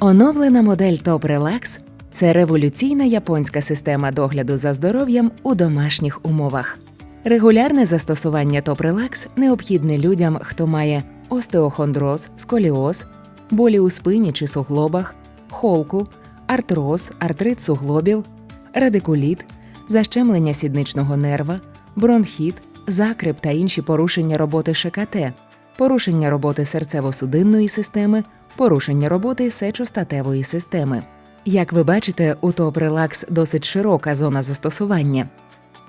Оновлена модель Top Relax – це революційна японська система догляду за здоров'ям у домашніх умовах. Регулярне застосування Top Relax необхідне людям, хто має остеохондроз, сколіоз, болі у спині чи суглобах, холку, артроз, артрит суглобів, радикуліт, защемлення сідничного нерва, бронхіт, закрип та інші порушення роботи ШКТ, порушення роботи серцево-судинної системи, порушення роботи сечостатевої системи. Як ви бачите, у Relax досить широка зона застосування.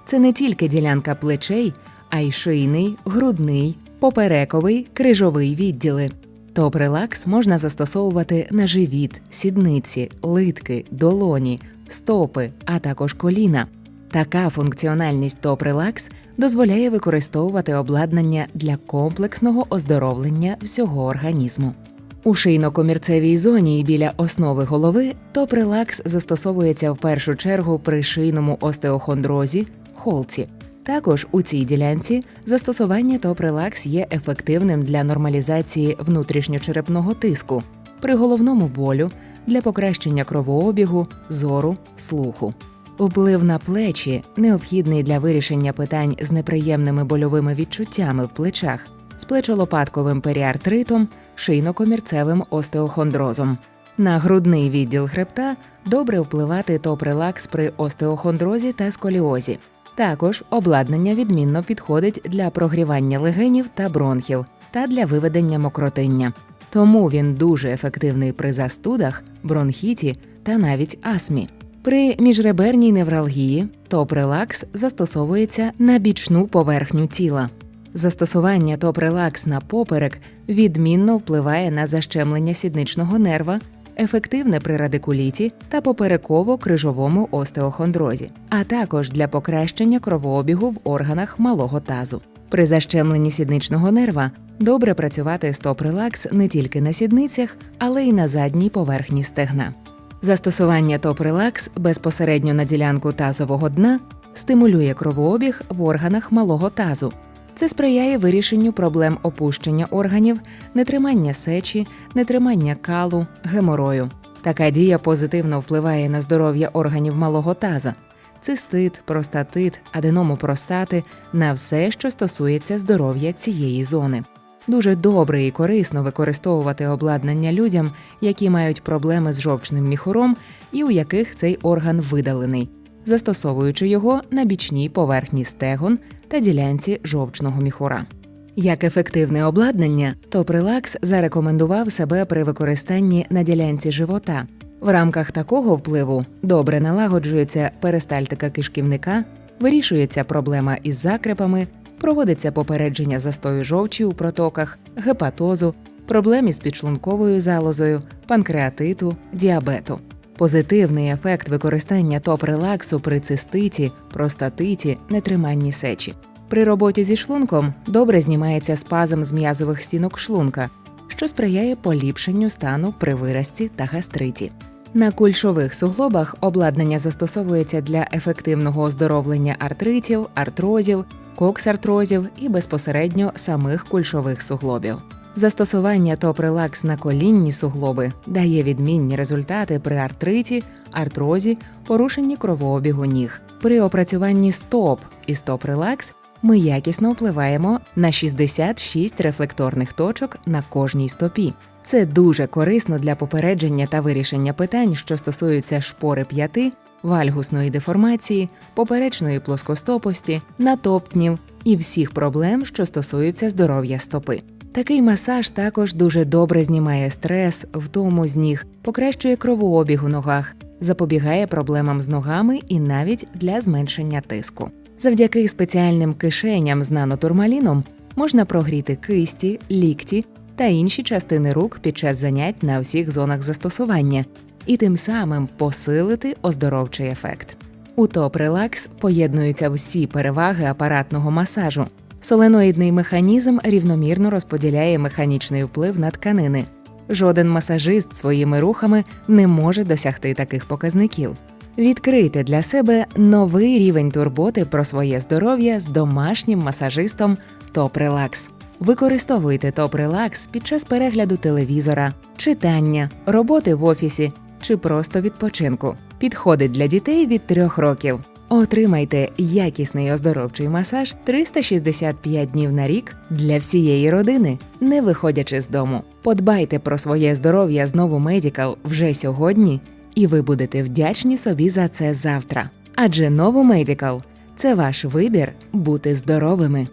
Це не тільки ділянка плечей, а й шийний, грудний, поперековий, крижовий відділи. Топ релакс можна застосовувати на живіт, сідниці, литки, долоні, стопи, а також коліна. Така функціональність релакс дозволяє використовувати обладнання для комплексного оздоровлення всього організму. У шийно-комірцевій зоні і біля основи голови релакс застосовується в першу чергу при шийному остеохондрозі, холці. Також у цій ділянці застосування релакс є ефективним для нормалізації внутрішньочерепного тиску, при головному болю, для покращення кровообігу, зору, слуху. Вплив на плечі необхідний для вирішення питань з неприємними больовими відчуттями в плечах, з плечолопатковим періартритом, шийно-комірцевим остеохондрозом. На грудний відділ хребта добре впливати топ-релакс при остеохондрозі та сколіозі. Також обладнання відмінно підходить для прогрівання легенів та бронхів та для виведення мокротиння. Тому він дуже ефективний при застудах, бронхіті та навіть астмі. При міжреберній невралгії топ-релакс застосовується на бічну поверхню тіла. Застосування топ-релакс на поперек відмінно впливає на защемлення сідничного нерва, ефективне при радикуліті та попереково-крижовому остеохондрозі, а також для покращення кровообігу в органах малого тазу. При защемленні сідничного нерва добре працювати з топ-релакс не тільки на сідницях, але й на задній поверхні стегна. Застосування топ-релакс безпосередньо на ділянку тазового дна стимулює кровообіг в органах малого тазу. Це сприяє вирішенню проблем опущення органів, нетримання сечі, нетримання калу, геморою. Така дія позитивно впливає на здоров'я органів малого таза, цистит, простатит, аденому простати на все, що стосується здоров'я цієї зони. Дуже добре і корисно використовувати обладнання людям, які мають проблеми з жовчним міхуром і у яких цей орган видалений, застосовуючи його на бічній поверхні стегон та ділянці жовчного міхура. Як ефективне обладнання, Топрелакс зарекомендував себе при використанні на ділянці живота. В рамках такого впливу добре налагоджується перистальтика кишківника, вирішується проблема із закрепами, проводиться попередження застою жовчі у протоках, гепатозу, проблем із підшлунковою залозою, панкреатиту, діабету. Позитивний ефект використання топ-релаксу при циститі, простатиті, нетриманні сечі. При роботі зі шлунком добре знімається спазм з м'язових стінок шлунка, що сприяє поліпшенню стану при виразці та гастриті. На кульшових суглобах обладнання застосовується для ефективного оздоровлення артритів, артрозів, коксартрозів і безпосередньо самих кульшових суглобів. Застосування топ-релакс на колінні суглоби дає відмінні результати при артриті, артрозі, порушенні кровообігу ніг. При опрацюванні стоп і стоп-релакс ми якісно впливаємо на 66 рефлекторних точок на кожній стопі. Це дуже корисно для попередження та вирішення питань, що стосуються шпори п'яти, вальгусної деформації, поперечної плоскостопості, натоптнів і всіх проблем, що стосуються здоров'я стопи. Такий масаж також дуже добре знімає стрес, втому з ніг, покращує кровообіг у ногах, запобігає проблемам з ногами і навіть для зменшення тиску. Завдяки спеціальним кишеням з нанотурмаліном можна прогріти кисті, лікті та інші частини рук під час занять на всіх зонах застосування і тим самим посилити оздоровчий ефект. У топ релакс поєднуються всі переваги апаратного масажу. Соленоїдний механізм рівномірно розподіляє механічний вплив на тканини. Жоден масажист своїми рухами не може досягти таких показників. Відкрийте для себе новий рівень турботи про своє здоров'я з домашнім масажистом Топ Релакс. Використовуйте топ релакс під час перегляду телевізора, читання, роботи в офісі чи просто відпочинку. Підходить для дітей від 3 років. Отримайте якісний оздоровчий масаж 365 днів на рік для всієї родини, не виходячи з дому. Подбайте про своє здоров'я знову Медікал вже сьогодні, і ви будете вдячні собі за це завтра. Адже нову Медікал це ваш вибір бути здоровими.